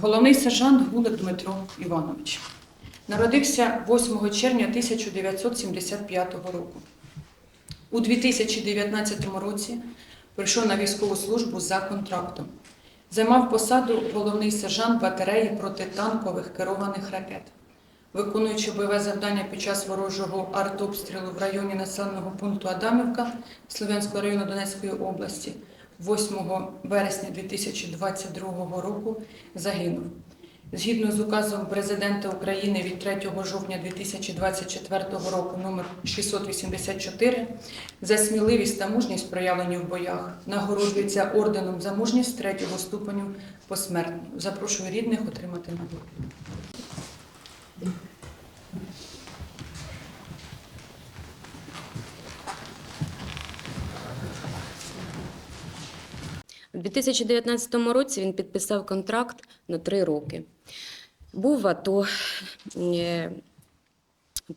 Головний сержант Гулик Дмитро Іванович. Народився 8 червня 1975 року. У 2019 році прийшов на військову службу за контрактом. Займав посаду головний сержант батареї протитанкових керованих ракет. Виконуючи бойове завдання під час ворожого артобстрілу в районі населеного пункту Адамівка Слов'янського району Донецької області 8 вересня 2022 року загинув. Згідно з указом президента України від 3 жовтня 2024 року номер 684 за сміливість та мужність проявлені в боях нагороджується орденом за мужність третього ступеню посмертно. Запрошую рідних отримати нагороду. 2019 році він підписав контракт на три роки. Був в АТО. е,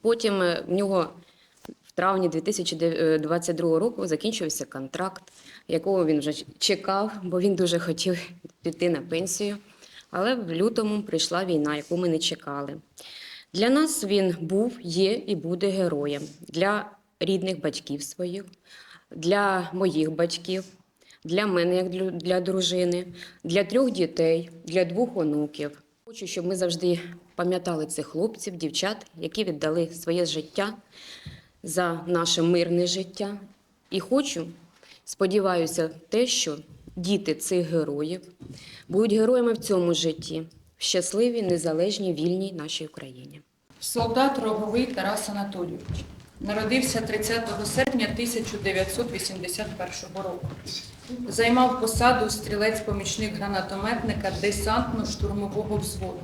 Потім е, в нього в травні 2022 року закінчився контракт, якого він вже чекав, бо він дуже хотів піти на пенсію. Але в лютому прийшла війна, яку ми не чекали. Для нас він був, є і буде героєм для рідних батьків своїх, для моїх батьків, для мене, як для- дружини, для трьох дітей, для двох онуків. Хочу, щоб ми завжди пам'ятали цих хлопців, дівчат, які віддали своє життя за наше мирне життя. І хочу, сподіваюся, те, що діти цих героїв будуть героями в цьому житті, в щасливій, незалежній, вільній нашій Україні. Солдат Роговий Тарас Анатолійович. Народився 30 серпня 1981 року. Займав посаду стрілець-помічник гранатометника десантно-штурмового взводу.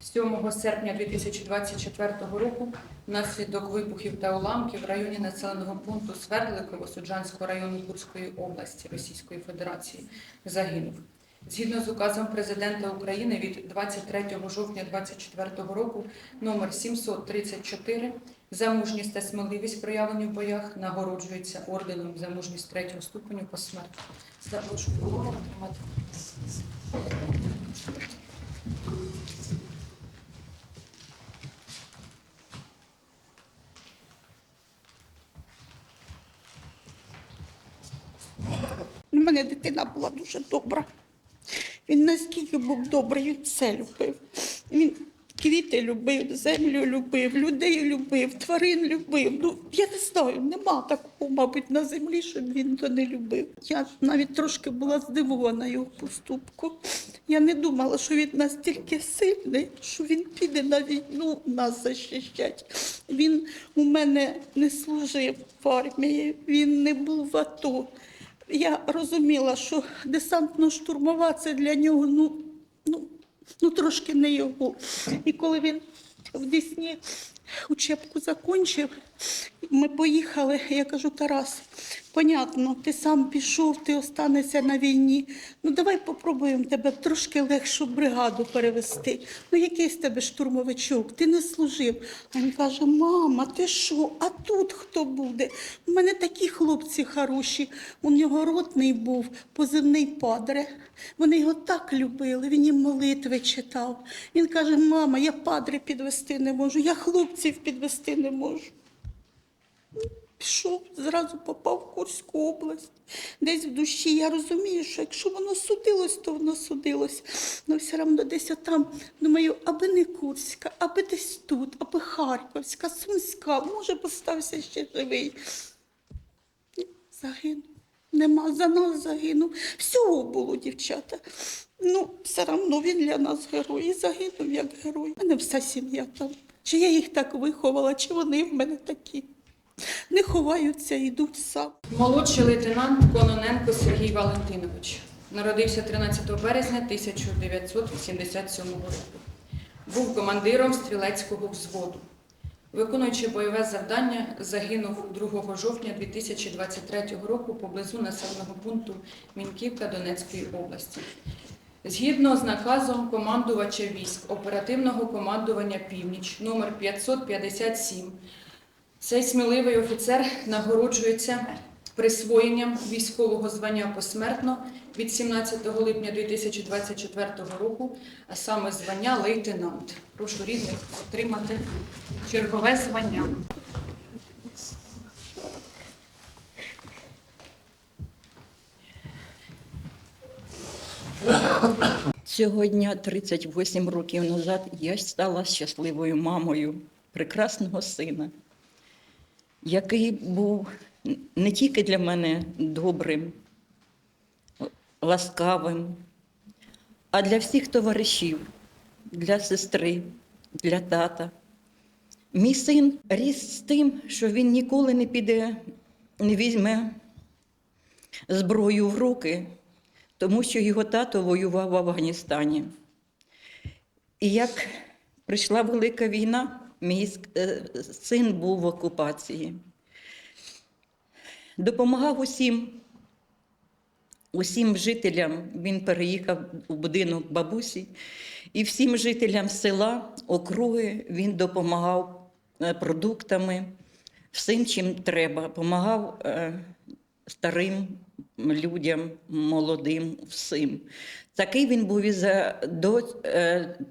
7 серпня 2024 року внаслідок вибухів та уламків в районі населеного пункту Свердликово Суджанського району Курської області Російської Федерації загинув. Згідно з указом президента України від 23 жовтня 2024 року номер 734 за мужність та сміливість проявлені в боях нагороджується орденом за мужність третього ступеню посмертно. Запрошую голову отримати. У мене дитина була дуже добра. Він наскільки був добрий, все любив. Він квіти любив, землю любив, людей любив, тварин любив. Ну, я не знаю, нема такого, мабуть, на землі, щоб він то не любив. Я навіть трошки була здивована його поступку. Я не думала, що він настільки сильний, що він піде на війну нас захищати. Він у мене не служив в армії, він не був в АТО. Я розуміла, що десантно-штурмова це для нього ну, ну, ну трошки не його. І коли він в Дісні учебку закінчив, ми поїхали. Я кажу, Тарас, понятно, ти сам пішов, ти останешся на війні. Ну давай попробуємо тебе трошки легшу бригаду перевести. Ну який з тебе штурмовичок? Ти не служив. А він каже: Мама, ти що? А тут хто буде? У мене такі хлопці хороші. У нього ротний був, позивний падре. Вони його так любили, він їм молитви читав. Він каже: Мама, я падре підвести не можу, я хлопців підвести не можу. Пішов, зразу попав в Курську область. Десь в душі я розумію, що якщо воно судилось, то воно судилось. Ну все одно десь отам, думаю, аби не Курська, аби десь тут, аби Харківська, Сумська, може, постався ще живий. Загинув. Нема за нас загинув. Всього було, дівчата. Ну, все одно він для нас герой. І загинув як герой. У мене вся сім'я там. Чи я їх так виховала, чи вони в мене такі. Не ховаються, йдуть сам. Молодший лейтенант Кононенко Сергій Валентинович. Народився 13 березня 1987 року. Був командиром стрілецького взводу. Виконуючи бойове завдання, загинув 2 жовтня 2023 року поблизу населеного пункту Міньківка Донецької області. Згідно з наказом командувача військ оперативного командування Північ номер 557 цей сміливий офіцер нагороджується присвоєнням військового звання посмертно від 17 липня 2024 року, а саме звання лейтенант. Прошу рідних отримати чергове звання. Цього дня, 38 років назад, я стала щасливою мамою прекрасного сина, який був не тільки для мене добрим, ласкавим, а для всіх товаришів, для сестри, для тата. Мій син ріс з тим, що він ніколи не піде, не візьме зброю в руки, тому що його тато воював в Афганістані. І як прийшла велика війна, мій е, син був в окупації. Допомагав усім, усім жителям. Він переїхав у будинок бабусі, і всім жителям села, округи він допомагав е, продуктами, всім, чим треба. Допомагав е, старим людям, молодим, всім. Такий він був і за, до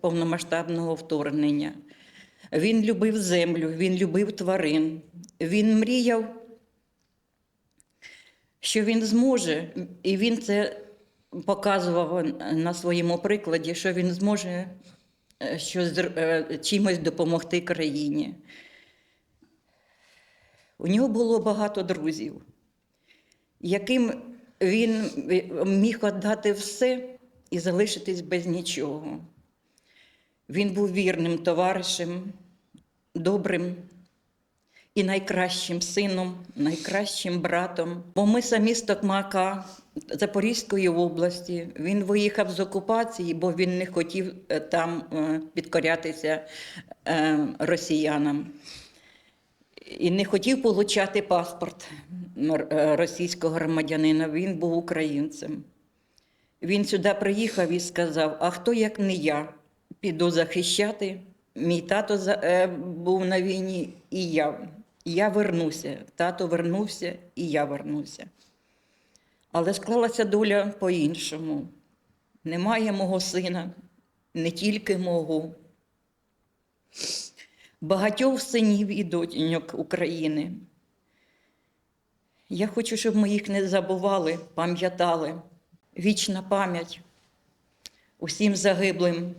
повномасштабного вторгнення. Він любив землю, він любив тварин. Він мріяв, що він зможе, і він це показував на своєму прикладі, що він зможе е, щось, е, чимось допомогти країні. У нього було багато друзів яким він міг віддати все і залишитись без нічого. Він був вірним товаришем, добрим і найкращим сином, найкращим братом. Бо ми самі з Токмака Запорізької області. Він виїхав з окупації, бо він не хотів е, там е, підкорятися е, росіянам і не хотів получати паспорт російського громадянина. Він був українцем. Він сюди приїхав і сказав: А хто як не я? Піду захищати. Мій тато е, був на війні, і я. Я вернуся. Тато вернувся, і я вернуся. Але склалася доля по-іншому. Немає мого сина, не тільки мого багатьох синів і доньок України. Я хочу, щоб ми їх не забували, пам'ятали. Вічна пам'ять усім загиблим,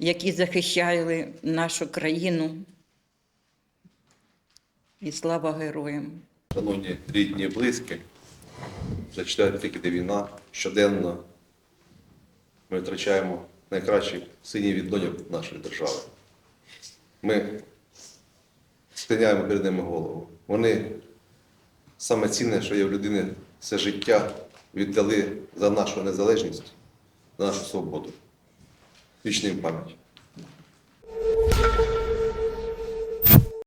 які захищали нашу країну. І слава героям! Шановні рідні і близькі, вже четвертий рік іде війна. Щоденно ми втрачаємо найкращих синів і нашої держави. Ми склоняємо перед ними голову. Вони саме цінне, що є в людини, все життя віддали за нашу незалежність, за нашу свободу. Вічна їм пам'ять.